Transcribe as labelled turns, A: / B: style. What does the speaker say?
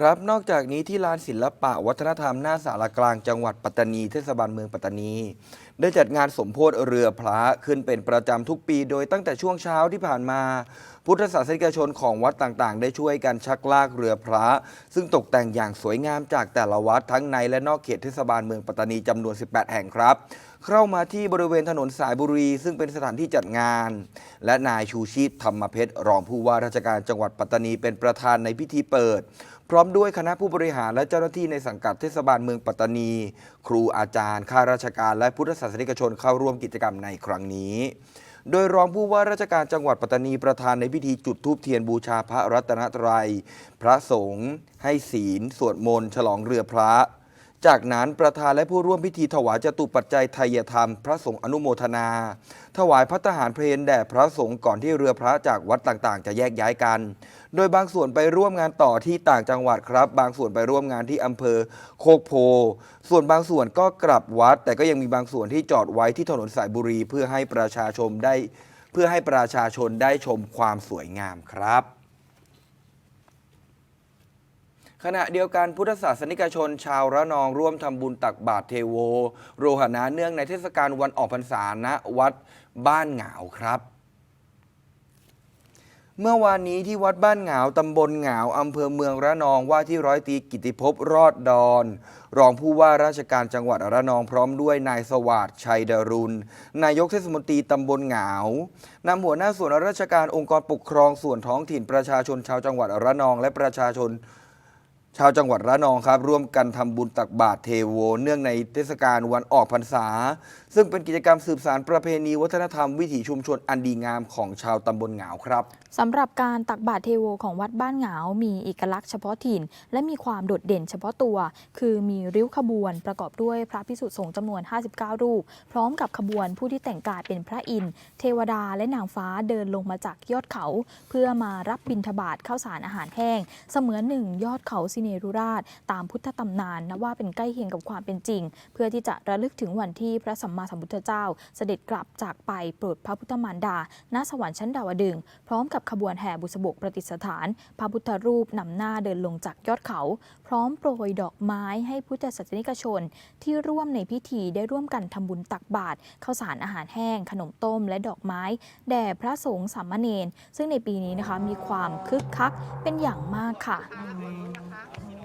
A: ครับนอกจากนี้ที่ลานศิลปะวัฒนธรรมหน้าสารกลางจังหวัดปัตตานีเทศบาลเมืองปัตตานี ได้จัดงานสมโพธิเรือพระขึ้นเป็นประจำทุกปี โดยตั้งแต่ช่วงเช้าที่ผ่านมา พุทธศาสนิกชนของวัดต่างๆ ได้ช่วยกันชักลากเรือพระ ซึ่งตกแต่งอย่างสวยงามจากแต่ละวัดทั้งในและนอกเขตเทศบาลเมืองปัตตานีจำนวน 18 แห่งครับ เข้ามาที่บริเวณถนนสายบุรี ซึ่งเป็นสถานที่จัดงาน และนายชูชีพธรรมเพชรรองผู้ว่าราชการจังหวัดปัตตานีเป็นประธานในพิธีเปิด พร้อมด้วยคณะผู้บริหารและเจ้าหน้าที่ในสังกัดเทศบาลเมืองปัตตานี ครูอาจารย์ข้าราชการและพุทธศาสนิกชนเข้าร่วมกิจกรรมในครั้งนี้โดยรองผู้ว่าราชการจังหวัดปัตตานีประธานในพิธีจุดธูปเทียนบูชาพระรัตนตรัย พระสงฆ์ให้ศีล สวดมนต์ ฉลองเรือพระ จากนั้นประธานและผู้ร่วมพิธีถวายจตุปัจจัยไทยธรรม พระสงฆ์อนุโมทนา ถวายพัฒหารเพลแด่พระสงฆ์ก่อนที่เรือพระจากวัดต่างๆ จะแยกย้ายกัน โดยบางส่วนไปร่วมงานต่อที่ต่างจังหวัดครับ บางส่วนไปร่วมงานที่อำเภอโคกโพ ส่วนบางส่วนก็กลับวัด แต่ก็ยังมีบางส่วนที่จอดไว้ที่ถนนสายบุรี เพื่อให้ประชาชนได้ เพื่อให้ประชาชนได้ชมความสวยงามครับ ขณะเดียวกันพุทธศาสนิกชนชาวระนองร่วมทำบุญตักบาตรเทโว โรหณะเนื่องในเทศกาลวันออกพรรษาณวัดบ้านหงาวครับเมื่อวานนี้ที่วัดบ้านหงาวตำบลหงาวอำเภอเมืองระนองว่าที่ร้อยตรีกิติภพรอดดอน รองผู้ว่าราชการจังหวัดระนองพร้อมด้วยนายสวัสดิ์ชัยดารุณ นายกเทศมนตรีตำบลหงาวนำหัวหน้าส่วนราชการองค์กรปกครองส่วนท้องถิ่นประชาชนชาวจังหวัดระนอง และประชาชน ชาวจังหวัดระนองครับ ร่วมกันทำบุญตักบาตรเทโว เนื่องในเทศกาลวันออกพรรษา ซึ่งเป็นกิจกรรมสืบสานประเพณีวัฒนธรรมวิถีชุมชนอันดีงามของชาวตำบลหงาครับ
B: สำหรับการตักบาตรเทโวของวัดบ้านหงา มีเอกลักษณ์เฉพาะถิ่น และมีความโดดเด่นเฉพาะตัว คือมีริ้วขบวนประกอบด้วยพระพิสุสงฆ์จำนวน 59 รูป พร้อมกับขบวนผู้ที่แต่งกายเป็นพระอินทร์เทวดาและนางฟ้าเดินลงมาจากยอดเขา เพื่อมารับบิณฑบาตข้าวสารอาหารแห้ง เสมือนหนึ่งยอดเขาสิเนรุราช ตามพุทธตำนานนะว่าเป็นใกล้เคียงกับความเป็นจริง เพื่อที่จะระลึกถึงวันที่พระสัมมาสัมพุทธเจ้า เสด็จกลับจากไปโปรดพระพุทธมารดา ณ สวรรค์ชั้นดาวดึง พร้อมกับขบวนแห่บุษบกประดิษฐาน พระพุทธรูปนำหน้าเดินลงจากยอดเขา พร้อมโปรยดอกไม้ให้พุทธศาสนิกชน ที่ร่วมในพิธีได้ร่วมกันทำบุญตักบาตรข้าวสารอาหารแห้ง ขนมต้ม และดอกไม้ แด่พระสงฆ์สามเณรซึ่งในปีนี้นะคะมีความคึกคักเป็นอย่างมากค่ะ Yeah.